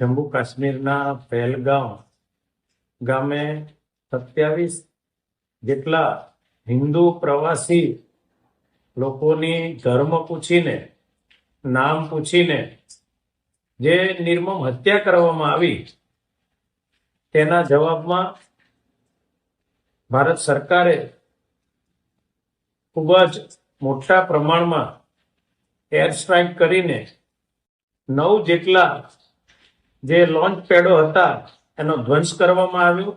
જમ્મુ કાશ્મીરના પહેલગામ ગામે સત્યાવીસ જેટલા હિન્દુ પ્રવાસી લોકોની ધર્મ પૂછીને, નામ પૂછીને, જે નિર્મમ હત્યા કરવામાં આવી, તેના જવાબમાં ભારત સરકારે ખૂબ જ મોટા પ્રમાણમાં એર સ્ટ્રાઇક કરીને નવ જેટલા જે લોન્ચ પેડો હતા, એનો ધ્વંસ કરવામાં આવ્યો.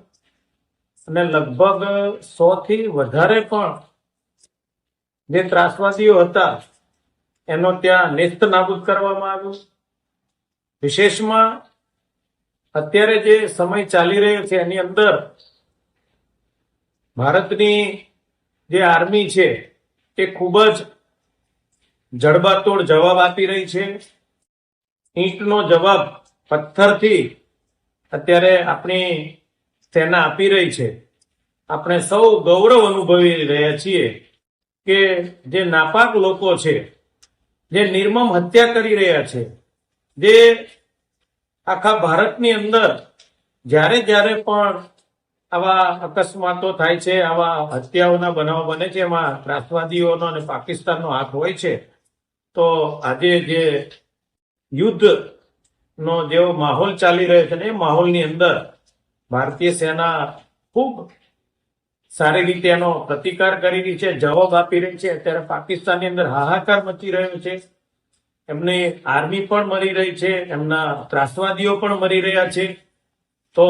અને લગભગ સો થી વધારે પણ જે ત્રાસવાદીઓ હતા, એનો ત્યાં નેસ્ત નાબૂદ કરવામાં આવ્યો. વિશેષમાં અત્યારે જે સમય ચાલી રહ્યો છે, એની અંદર ભારતની જે આર્મી છે તે ખૂબ જ જડબાતોડ જવાબ આપી રહી છે. ઈંટનો જવાબ પથ્થરથી અત્યારે આપણી સેના આપી રહી છે. આપણે સૌ ગૌરવ અનુભવી રહ્યા છીએ કે જે નાપાક લોકો છે, જે નિર્મમ હત્યા કરી રહ્યા છે, જે આખા ભારતની અંદર જ્યારે જ્યારે પણ આવા અકસ્માતો થાય છે, આવા હત્યાઓના બનાવો બને છે, એમાં ત્રાસવાદીઓનો અને પાકિસ્તાનનો હાથ હોય છે, તો આજે જે યુદ્ધ નો જેવો માહોલ ચાલી રહ્યો છે ને, એ માહોલની અંદર ભારતીય સેના ખૂબ સારી રીતે એનો પ્રતિકાર કરી રહી છે, જવાબ આપી રહી છે. અત્યારે પાકિસ્તાનની અંદર હાહાકાર મચી રહ્યો છે. એમની આર્મી પણ મરી રહી છે, એમના ત્રાસવાદીઓ પણ મરી રહ્યા છે. તો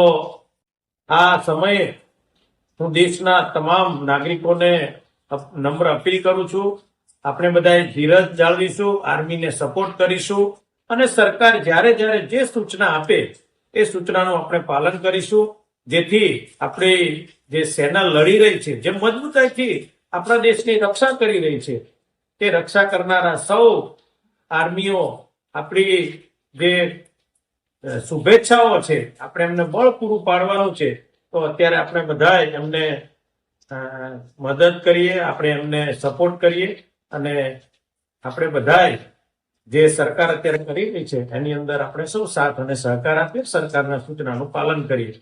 આ સમયે હું દેશના તમામ નાગરિકોને નમ્ર અપીલ કરું છું. આપણે બધાએ ધીરજ જાળવીશું, આર્મીને સપોર્ટ કરીશું. અને સરકાર જ્યારે જ્યારે જે સૂચના આપે, એ સૂચનાનું આપણે પાલન કરીશું. જેથી આપણી જે સેના લડી રહી છે, જે મજબૂતાઈથી આપણા દેશની રક્ષા કરી રહી છે, તે રક્ષા કરનારા સૌ આર્મીઓ આપણી જે શુભેચ્છાઓ છે, આપણે એમને બળ પૂરું પાડવાનું છે, તો અત્યારે આપણે બધા એમને મદદ કરીએ, આપણે એમને સપોર્ટ કરીએ અને આપણે બધાય જે સરકાર અત્યારે કરી રહી છે, એની અંદર આપણે સૌ સાથ અને સહકાર આપીએ, સરકારના સૂચનાનું પાલન કરીએ.